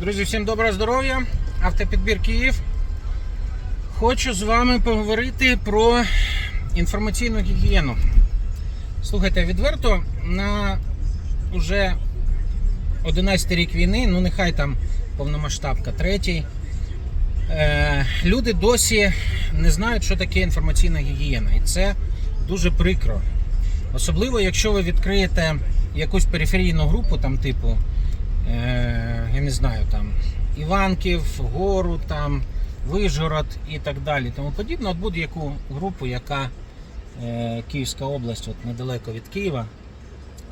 Друзі, всім доброго здоров'я! Автопідбір Київ. Хочу з вами поговорити про інформаційну гігієну. Слухайте, відверто на уже 11 рік війни, ну нехай там повномасштабка, третій. Е, люди досі не знають, що таке інформаційна гігієна. І це дуже прикро. Особливо, якщо ви відкриєте якусь периферійну групу, там, типу, я не знаю, там Іванків, Гору, там, Вижгород і так далі. Тому подібне, от будь-яку групу, яка е, Київська область, от недалеко від Києва.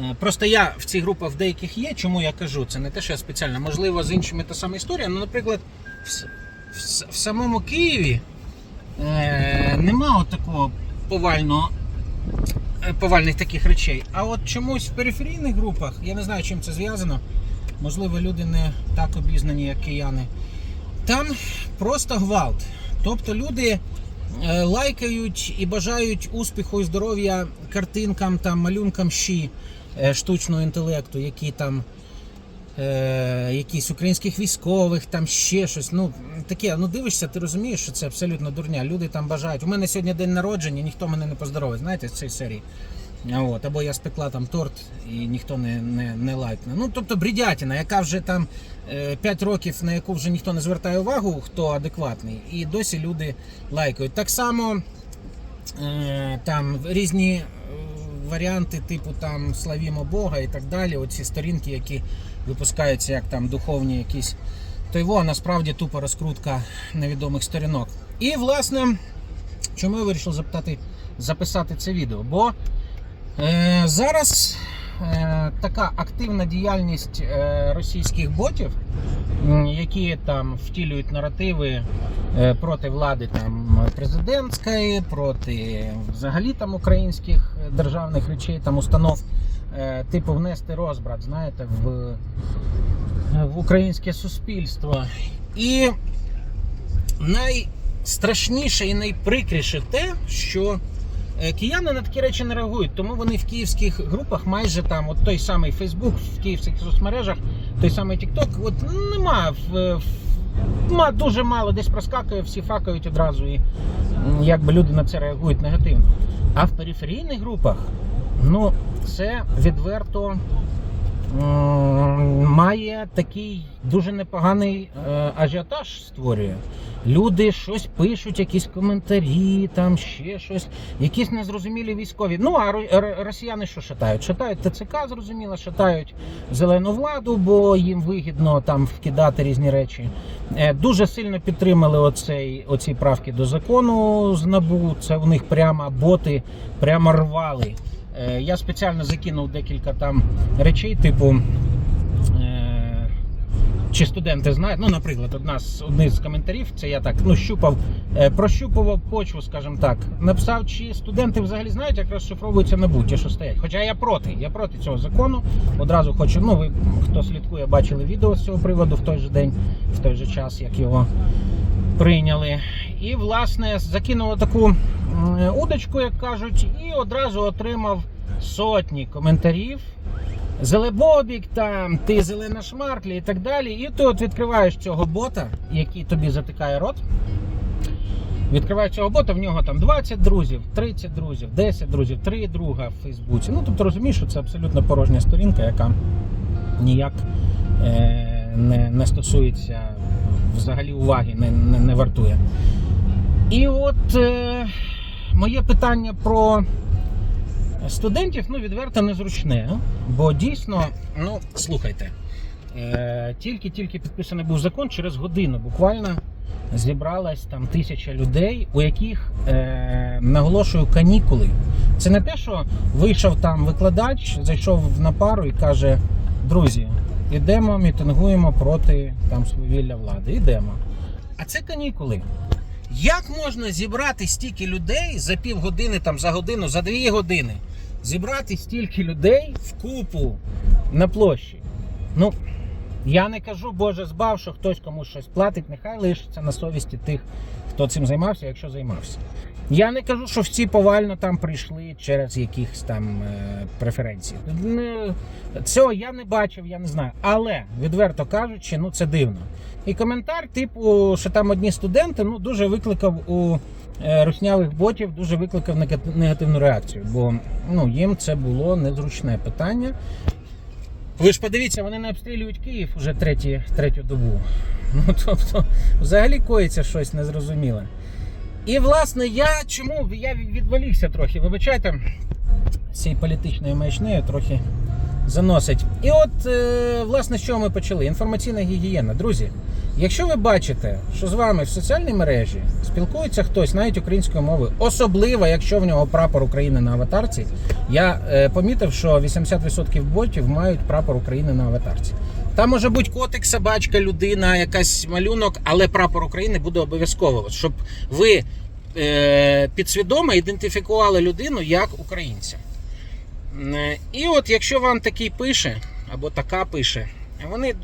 Е, Просто я в цих групах в деяких є. Чому я кажу? Це не те, що я спеціально. Можливо, з іншими та сама історія. Ну, наприклад, в, в, в самому Києві е, нема такого повального е, повальних таких речей. А от чомусь в периферійних групах, я не знаю, чим це зв'язано. Можливо, люди не так обізнані, як кияни. Там просто гвалт. Тобто люди е, лайкають і бажають успіху і здоров'я картинкам, там, малюнкам щі е, штучного інтелекту, які там е, якісь українських військових, там ще щось. Ну таке, ну дивишся, ти розумієш, що це абсолютно дурня. Люди там бажають. У мене сьогодні день народження, ніхто мене не поздоровить, знаєте, з цієї серії. От, або я спекла там торт і ніхто не, не, не лайкне. Ну, тобто бредятина, яка вже там 5 років, на яку вже ніхто не звертає увагу, хто адекватний, і досі люди лайкають. Так само е, там різні е, варіанти, типу там Славімо Бога і так далі. Оці сторінки, які випускаються як там духовні якісь. То його насправді тупо розкрутка невідомих сторінок. І власне, чому я вирішив запитати, записати це відео? Бо Е, зараз е, така активна діяльність е, російських ботів, які там втілюють наративи е, проти влади там президентської, проти взагалі там українських державних речей, там установ, е, типу внести розбрат, знаєте, в, в українське суспільство. І найстрашніше і найприкріше те, що Е, Кияни на такі речі не реагують, тому вони в київських групах майже там, от той самий Фейсбук, в київських соцмережах, той самий TikTok, от нема в, в дуже мало десь проскакує, всі факають одразу і якби люди на це реагують негативно. А в периферійних групах, ну, це відверто має такий дуже непоганий е, ажіотаж створює. Люди щось пишуть, якісь коментарі, там ще щось, якісь незрозумілі військові. Ну а ро- росіяни що шатають? Шатають ТЦК, зрозуміло, шатають зелену владу, бо їм вигідно там вкидати різні речі. Е, Дуже сильно підтримали оцей, оці правки до закону з набу. Це у них прямо боти прямо рвали. Е, Я спеціально закинув декілька там речей, типу. Чи студенти знають, ну, наприклад, одна з одних з коментарів, це я так ну щупав, е, прощупував почву, скажімо так. Написав, чи студенти взагалі знають, як розшифровується НАБУ, ті, що стоять. Хоча я проти, я проти цього закону. Одразу хочу, ну ви хто слідкує, бачили відео з цього приводу в той же день, в той же час, як його прийняли. І, власне, закинув таку удочку, як кажуть, і одразу отримав сотні коментарів. Зелебобік, там, ти зелена шмарклі і так далі. І ти от відкриваєш цього бота, який тобі затикає рот. Відкриваєш цього бота, в нього там 20 друзів, 30 друзів, 10 друзів, 3 друга в Фейсбуці. Ну, тобто розумієш, що це абсолютно порожня сторінка, яка ніяк е, не, не стосується взагалі уваги, не, не, не вартує. І от е, моє питання про студентів ну, відверто незручне, бо дійсно, ну, слухайте, е, тільки-тільки підписаний був закон, через годину буквально зібралась там тисяча людей, у яких е, наголошую канікули. Це не те, що вийшов там викладач, зайшов на пару і каже: друзі, ідемо, мітингуємо проти там свавілля влади. Ідемо. А це канікули. Як можна зібрати стільки людей за півгодини, там, за годину, за дві години? Зібрати стільки людей в купу на площі? Ну, Я не кажу, Боже, збав, що хтось комусь щось платить, нехай лишиться на совісті тих, хто цим займався, якщо займався. Я не кажу, що всі повально там прийшли через якісь там е, преференції. Не- Цього я не бачив, я не знаю. Але, відверто кажучи, ну це дивно. І коментар, типу, що там одні студенти, ну дуже викликав у е, руснявих ботів, дуже викликав нега- негативну реакцію. Бо ну, їм це було незручне питання. Ви ж подивіться, вони не обстрілюють Київ уже треті, третю добу. Ну тобто, взагалі коїться щось незрозуміле. І власне я чому я відволікся трохи, вибачайте, цієї політичної маячнею трохи заносить. І от, е, власне, з чого ми почали? Інформаційна гігієна. Друзі, якщо ви бачите, що з вами в соціальній мережі спілкується хтось навіть українською мовою, особливо якщо в нього прапор України на аватарці, я е, помітив, що 80% ботів мають прапор України на аватарці. Там може бути котик, собачка, людина, якась малюнок, але прапор України буде обов'язково, щоб ви е, підсвідомо ідентифікували людину як українця. Е, І от якщо вам такий пише, або така пише, вони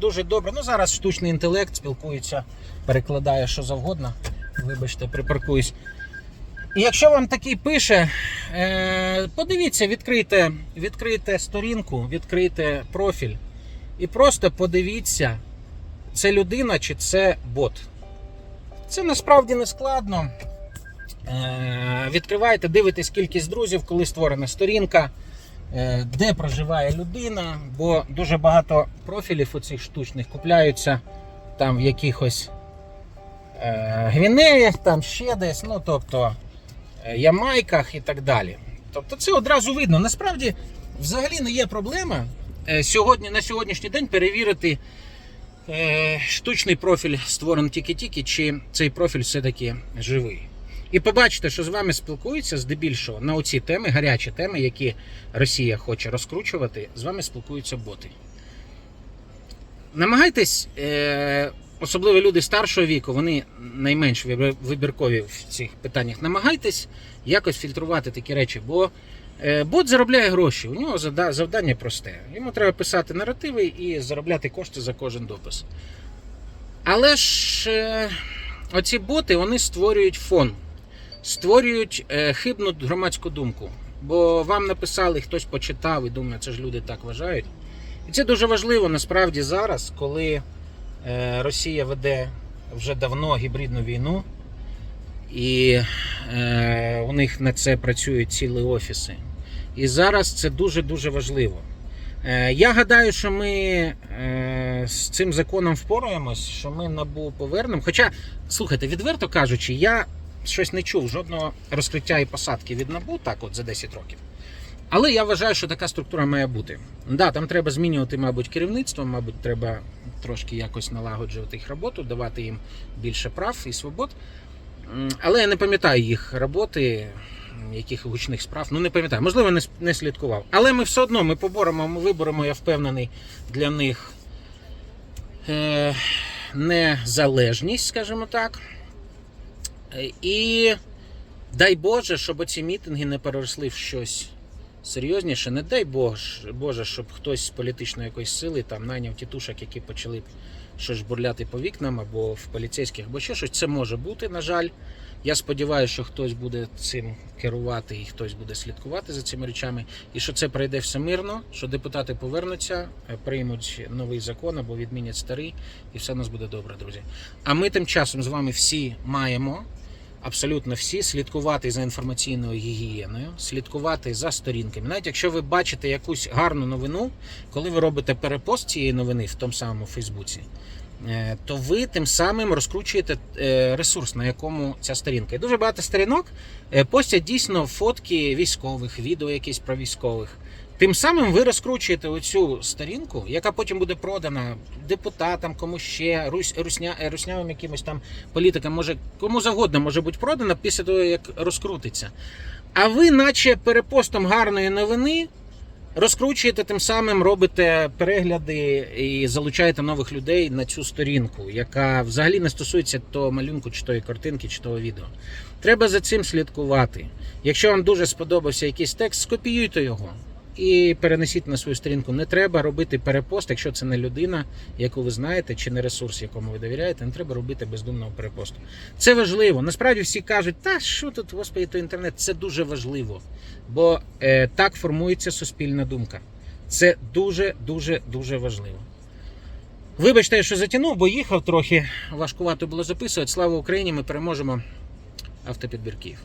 дуже добре. Ну зараз штучний інтелект спілкується, перекладає що завгодно. Вибачте, припаркуюсь. І якщо вам такий пише, е, подивіться, відкрийте, відкрийте сторінку, відкрийте профіль. І просто подивіться, це людина чи це бот. Це насправді не складно. Е, Відкривайте, дивитесь кількість друзів, коли створена сторінка, де проживає людина, бо дуже багато профілів у цих штучних купляються там в якихось е, Гвінеях, там ще десь, ну тобто е, Ямайках і так далі. Тобто це одразу видно. Насправді, взагалі не є проблема е, сьогодні, на сьогоднішній день перевірити е, штучний профіль створений тільки-тільки, чи цей профіль все-таки живий. І побачите, що з вами спілкуються здебільшого на оці теми, гарячі теми, які Росія хоче розкручувати, з вами спілкуються боти. Намагайтесь, е, особливо люди старшого віку, вони найменш вибіркові в цих питаннях. Намагайтесь якось фільтрувати такі речі, бо е, бот заробляє гроші. У нього завдання просте. Йому треба писати наративи і заробляти кошти за кожен допис. Але ж е, оці боти вони створюють фон, створюють е, хибну громадську думку. Бо вам написали, хтось почитав і думає, це ж люди так вважають. І це дуже важливо насправді зараз, коли е, Росія веде вже давно гібридну війну, і е, у них на це працюють цілі офіси. І зараз це дуже-дуже важливо. Я гадаю, що ми з цим законом впораємось, що ми набу повернемо. Хоча, слухайте, відверто кажучи, я щось не чув жодного розкриття і посадки від набу так от за 10 років. Але я вважаю, що така структура має бути. Да, там треба змінювати, мабуть, керівництво, мабуть, треба трошки якось налагоджувати їх роботу, давати їм більше прав і свобод. Але я не пам'ятаю їх роботи, яких гучних справ. Ну не пам'ятаю, можливо, не, не слідкував. Але ми все одно ми поборемо, ми виберемо, я впевнений, для них е, незалежність, скажімо так. Е, І дай Боже, щоб оці мітинги не переросли в щось серйозніше. Не дай Боже, щоб хтось з політичної якоїсь сили там найняв тітушок, які почали щось бурляти по вікнам або в поліцейських, або ще щось. Це може бути, на жаль. Я сподіваюся, що хтось буде цим керувати і хтось буде слідкувати за цими речами, і що це пройде все мирно, що депутати повернуться, е, приймуть новий закон або відмінять старий, і все у нас буде добре, друзі. А ми тим часом з вами всі маємо. Абсолютно всі слідкувати за інформаційною гігієною, слідкувати за сторінками. Навіть якщо ви бачите якусь гарну новину, коли ви робите перепост цієї новини в тому самому Фейсбуці, то ви тим самим розкручуєте е, ресурс, на якому ця сторінка. І дуже багато сторінок е, постять дійсно фотки військових, відео якісь про військових. Тим самим ви розкручуєте оцю сторінку, яка потім буде продана депутатам, кому ще русня, е, руснявим якимось там політикам, може кому завгодно може бути продана після того, як розкрутиться. А ви, наче перепостом гарної новини, розкручуєте тим самим, робите перегляди і залучаєте нових людей на цю сторінку, яка взагалі не стосується того малюнку, чи тої картинки, чи того відео. Треба за цим слідкувати. Якщо вам дуже сподобався якийсь текст, скопіюйте його. І перенесіть на свою сторінку. Не треба робити перепост, якщо це не людина, яку ви знаєте, чи не ресурс, якому ви довіряєте, не треба робити бездумного перепосту. Це важливо. Насправді всі кажуть, та що тут, господи, то інтернет. Це дуже важливо, бо е, так формується суспільна думка. Це дуже, дуже, дуже важливо. Вибачте, що затягнув, бо їхав трохи важкувато було записувати. Слава Україні! Ми переможемо автопідбір Київ.